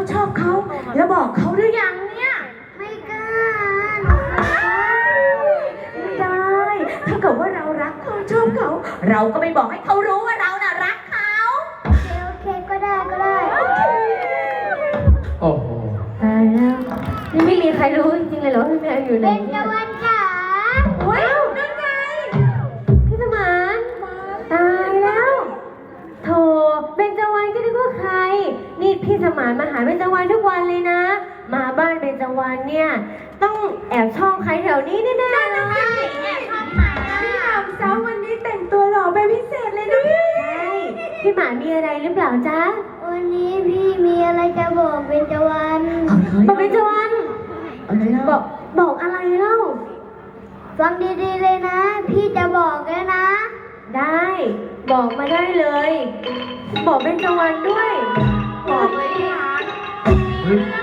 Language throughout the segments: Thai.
เขาชอบเขา แล้วบอกเขาหรือยังเนี่ยไม่กล้าหนูขอไม่ได้ ถ้าเกิดว่าเรารักเขาชอบเขา เราก็ไม่บอกให้เขารู้ว่าเราน่ะรักเขาโอเคโอเคก็ได้ก็ได้โอ้โหตายแล้วนี่ไม่มีใครรู้จริงๆเลยเหรอว่าพี่แมวอยู่ไหนเป็นเนี่ตะยวั พิเศษเลยนะพี่ใช่พี่หมามีอะไรหรือเปล่าจ๊ะวันนี้พี่มีอะไรจะบอกเป็นตะวันบอกเบญจวรรณอะไรนะบอกบอกอะไรเล่าฟังดีๆเลยนะ พี่จะบอกแล้วนะ ได้ บอกมาได้เลย บอกเบญจวรรณด้วย บอกเลยเฮ้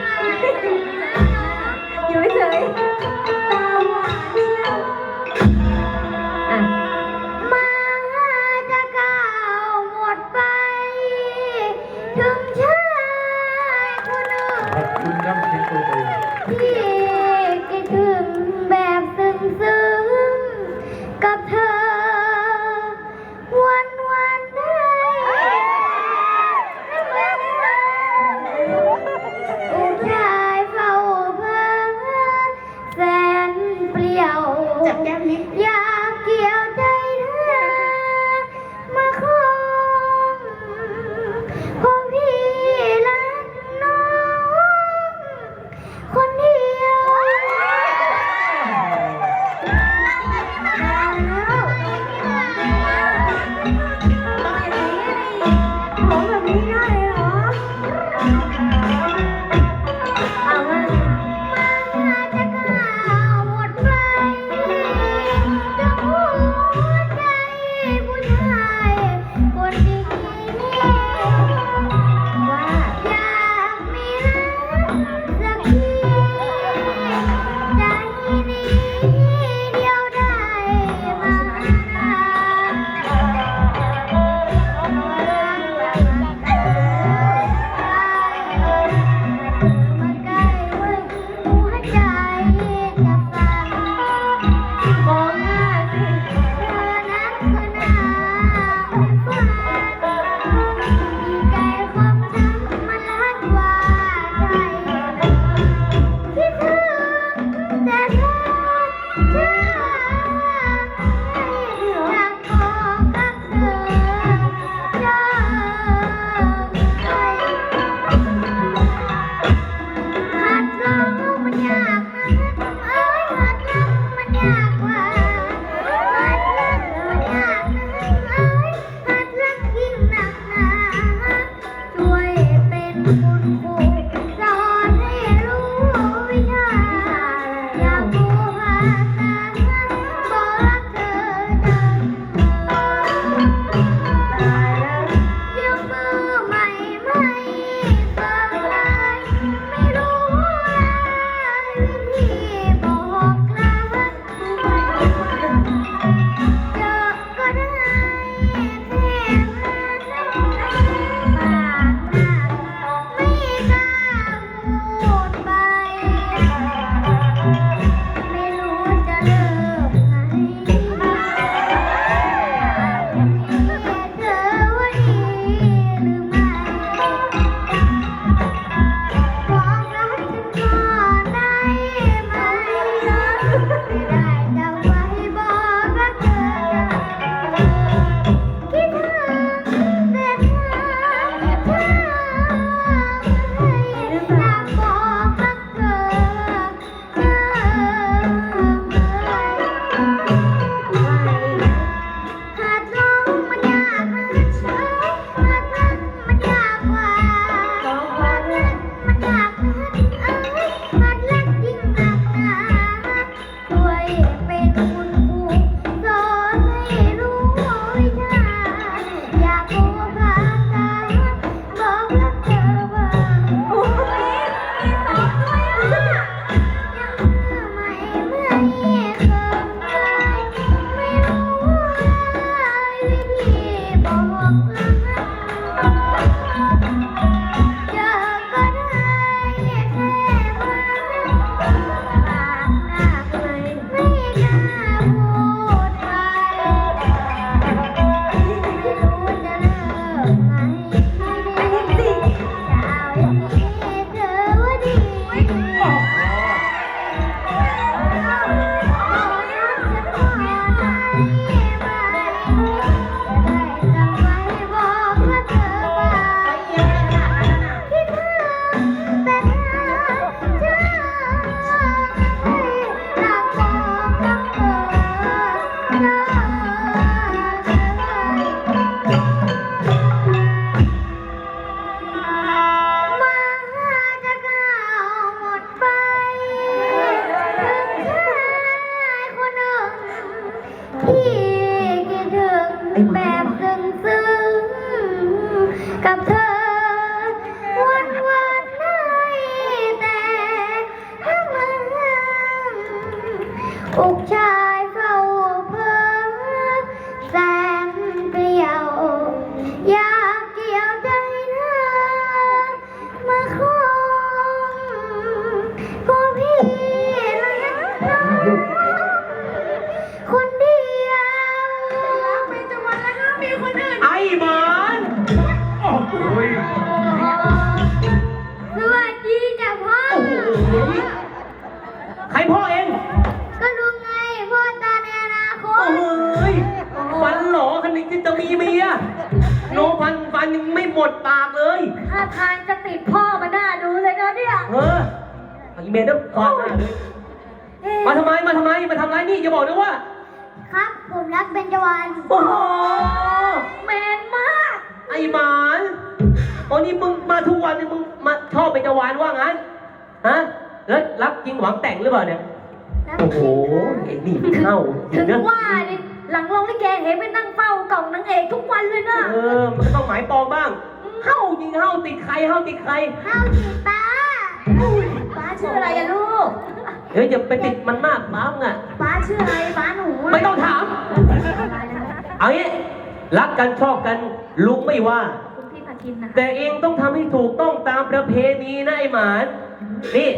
ซึ้งกับเธอ สวัสดีจ้ะพ่อใครพ่อเองก็รู้ไงพ่อตาในอนาคโอ้ตยฟันหลอขนาดนี้จะมีเมียโนฟันฟันยังไม่หมดปากเลยถ้าทางจะติดพ่อมาหน้าดูเลยนะเนี่ยเออไอ้เมียต้องควาดหน้าเลยมาทำไมมาทำไมมาทำไรนี่อย่าบอกนะว่า ครับ ผมรักเบญจวรรณโอ้โห แมนมาก ไอ้หมานตอนนี้มึงมาทุกวันนี่มึงมาชอบเป็นจวานว่างั้น ฮะ แล้วรักจริงหวังแต่งหรือเปล่าเนี่ยรักโอ้โหจริงไอ้นี่เข้าจริถึงงนะว่าดิหลังโรงลิเกเห็นไปนั่งเฝ้ากล่องนางเอกทุกวันเลยนะเออ มันก็ต้องหมายปองบ้างเข้าจริงเข้าติดใครเข้าติดใครข้าวจีตาป้าชื่ออะไรอะลูก เฮ้ยอย่าไปติดมันมากบ้างอะป้าชื่ออะไรป้าหนู ไม่ต้องถาม เอางี้ รักกันชอบกันลุงไม่ว่า คุณพี่พาคินนะคะแต่เองต้องทำให้ถูกต้องตามประเพณีนะไอ้หมานนี่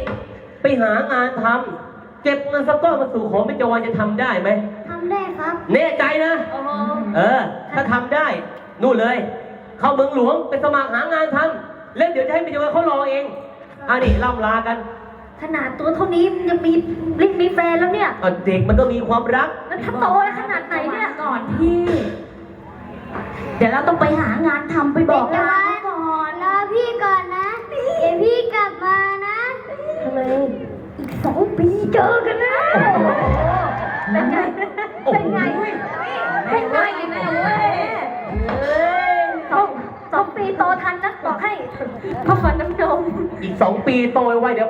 ไปหางานทำเก็บเงินสักก้อนมาสู่ของเป็นจวันจะทำได้ไหมทำได้ครับ แน่ใจนะ โอ้โหเออ ถ้าทำได้ นู่นเลย เข้าเมืองหลวงไปสมัครหางานทำแล้วเดี๋ยวจะให้เป็นจวันเขารอเองอันนี้ล่ำลากันขนาดตัวเท่านี้ยังมีลิมีแฟนแล้วเนี่ย เอาเด็กมันก็มีความรัก แล้วถ้าโตขนาดไหนเนี่ย ก่อนพี่ เดี๋ยวเราต้องไปหางานทำไปบอกลาเขาก่อนรอพี่ก่อนนะ เดี๋ยวพี่กลับมานะทำไมอีกสองปีเจอกันนะเป็นไงเป็นไงเป็นไงแม่เว้ยสองสองปีโตทันนะบอกให้พ่อฝันน้ำนมอีกสองปีโตไว้เดี๋ยว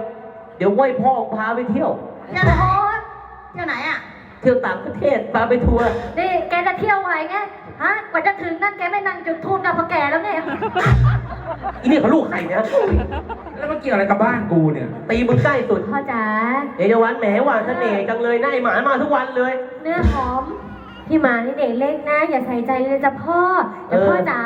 เดี๋ยวไหว้พ่อพาไปเที่ยวเที่ยวไหนเที่ยวไหนอะเที่ยวต่างประเทศพาไปทัวร์นี่แกจะเที่ยวไหวไง ฮะกว่าจะถึงนั่นแกไม่นั่งจุดทูบกับพ่อแก่แล้วไงอีนี่เขาลูกใครเนี่ยแล้วมันเกี่ยวอะไรกับบ้านกูเนี่ย ตีมึงใกล้สุดพ่อจ๋าเอเดวันแหมหวานเสน่ห์จังเลยนะไอหมามาทุกวันเลย เนื้อหอม พี่หมานี่เด็กเล็กนะ อย่าใส่ใจเลยจ้ะพ่อแต่พ่อเออจ๋า